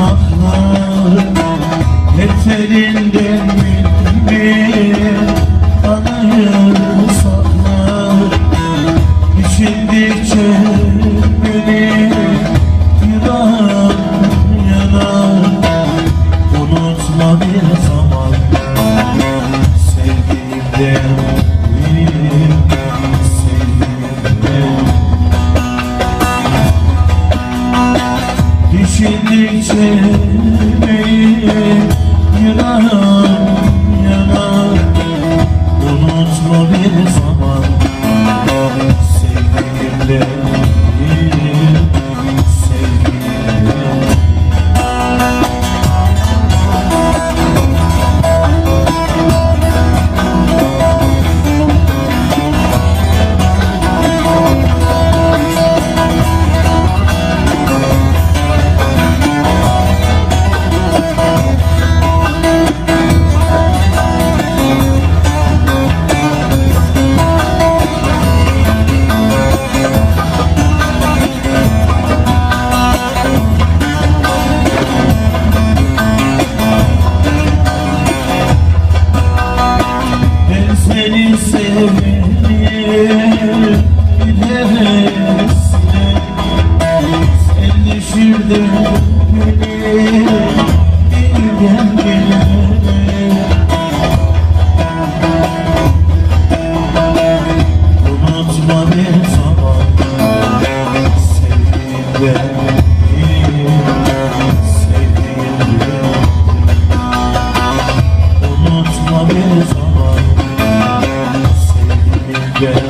ahlar Yeterinden bilmeye anayır saklar İçildikçe beni yılan yanar Unutma bir zaman sevdiğimden içildikçe ele ser Unutma bir zaman sevdiğimde